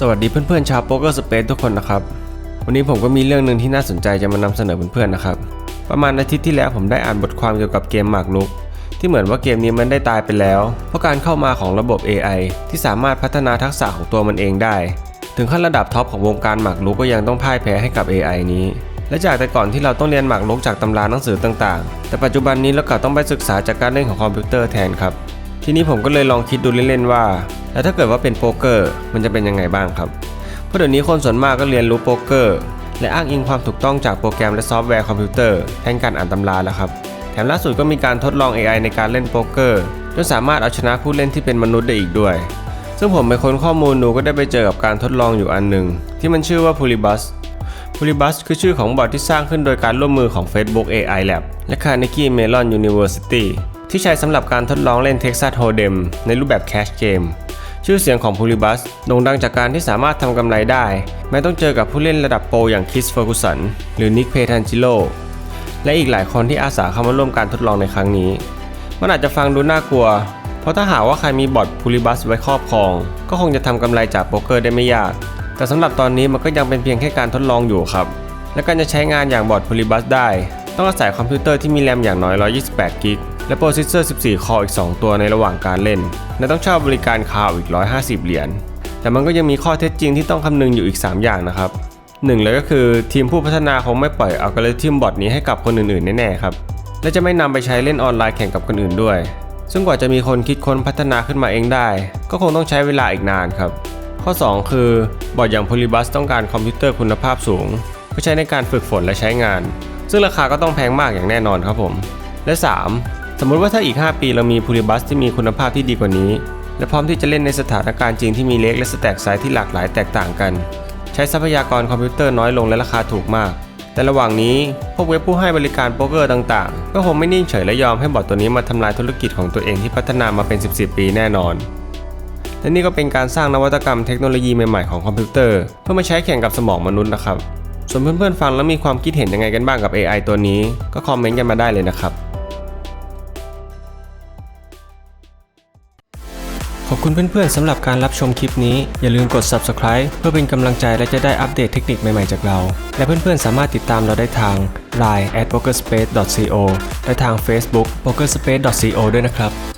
สวัสดีเพื่อนๆชาวโป๊กเกอร์สเปซทุกคนนะครับ วันนี้ผมก็มีเรื่องหนึ่งที่น่าสนใจจะมานำเสนอเพื่อนๆนะครับ ประมาณอาทิตย์ที่แล้วผมได้อ่านบทความเกี่ยวกับเกมหมากรุก ที่เหมือนว่าเกมนี้มันได้ตายไปแล้ว เพราะการเข้ามาของระบบ AI ที่สามารถพัฒนาทักษะของตัวมันเองได้ ถึงขั้นระดับท็อปของวงการหมากรุกก็ยังต้องพ่ายแพ้ให้กับ AI นี้ และจากแต่ก่อนที่เราต้องเรียนหมากรุกจากตำราหนังสือต่างๆ แต่ปัจจุบันนี้เรากลับต้องไปศึกษาจากการเล่นของคอมพิวเตอร์แทนครับ ทีนี้ผมก็เลยลองคิดดูเล่นๆว่า แล้วถ้าเกิดว่าเป็นโป๊กเกอร์มันจะเป็นยังไงบ้างครับ เพราะเดี๋ยวนี้คนส่วนมากก็เรียนรู้โป๊กเกอร์ และอ้างอิงความถูกต้องจากโปรแกรมและซอฟต์แวร์คอมพิวเตอร์แทนการอ่านตำราแล้วครับ แถมล่าสุดก็มีการทดลอง AI ในการเล่นโป๊กเกอร์จนสามารถเอาชนะผู้เล่นที่เป็นมนุษย์ได้อีกด้วย ซึ่งผมไปค้นข้อมูลดูก็ได้ไปเจอกับการทดลองอยู่อันหนึ่งที่มันชื่อว่า p u l i b u s p u l i b u s คือชื่อของบอทที่สร้างขึ้นโดยการร่วมมือของ Facebook AI Lab และ Carnegie Mellon University ที่ใช้สำหรับการทดลองเล่น Texas Hold'em ในรูปแบบ Cash Game ชื่อเสียงของ p u l i b u s โด่งดังจากการที่สามารถทำกำไรได้ แม้ต้องเจอกับผู้เล่นระดับโปรอย่างคิสเฟอร์กูสันหรือนิกเพทันจิโลและอีกหลายคนที่อาสาเข้ามาร่วมการทดลองในครั้งนี้ มันอาจจะฟังดูน่ากลัว เพราะถ้าหากว่าใครมีบอทพูลิบัสไว้ครอบครอง ก็คงจะทำกำไรจากโป๊กเกอร์ได้ไม่ยาก แต่สำหรับตอนนี้มันก็ยังเป็นเพียงแค่การทดลองอยู่ครับ และการจะใช้งานอย่างบอทพูลิบัสได้ ต้องอาศัยคอมพิวเตอร์ที่มีแรมอย่างน้อย 128 กิก และโปรเซสเซอร์ 14 คออีก 2 ตัวในระหว่างการเล่น และต้องเช่าบริการคลาวอีก 150 เหรียญ แต่มันก็ยังมีข้อเท็จจริงที่ต้องคำนึงอยู่อีก 3 อย่างนะครับหนึ่งเลยก็คือทีมผู้พัฒนาคงไม่ปล่อยอัลกอริทึมบอทนี้ให้กับคนอื่นๆ แน่ๆครับ และจะไม่นำไปใช้เล่นออนไลน์แข่งกับคนอื่นด้วย ซึ่งกว่าจะมีคนคิดค้นพัฒนาขึ้นมาเองได้ ก็คงต้องใช้เวลาอีกนานครับ ข้อ 2 คือบอร์ดอย่าง Polybus ต้องการคอมพิวเตอร์คุณภาพสูงเพื่อใช้ในการฝึกฝนและใช้งาน ซึ่งราคาก็ต้องแพงมากอย่างแน่นอนครับผม และ 3 สมมุติว่าถ้าอีก 5 ปีเรามี Polybus ที่มีคุณภาพที่ดีกว่านี้ และพร้อมที่จะเล่นในสถานการณ์จริงที่มีเล็กและสแต็กไซส์ที่หลากหลายแตกต่างกัน ใช้ทรัพยากรคอมพิวเตอร์น้อยลงและราคาถูกมาก แต่ระหว่างนี้พวกเว็บผู้ให้บริการโป๊กเกอร์ต่างๆ ก็คงไม่นิ่งเฉยและยอมให้บอทตัวนี้มาทำลายธุรกิจของตัวเองที่พัฒนามาเป็น10ปีแน่นอนและนี่ก็เป็นการสร้างนวัตกรรมเทคโนโลยีใหม่ๆของคอมพิวเตอร์ เพื่อมาใช้แข่งกับสมองมนุษย์นะครับส่วนเพื่อนๆฟังแล้วมีความคิดเห็นยังไงกันบ้างกับ AI ตัวนี้ ก็คอมเมนต์กันมาได้เลยนะครับ ขอบคุณเพื่อนๆสำหรับการรับชมคลิปนี้ อย่าลืมกด subscribe เพื่อเป็นกำลังใจและจะได้อัปเดตเทคนิคใหม่ๆจากเรา และเพื่อนๆสามารถติดตามเราได้ทาง line at pokerspace.co และทาง Facebook pokerspace.co ด้วยนะครับ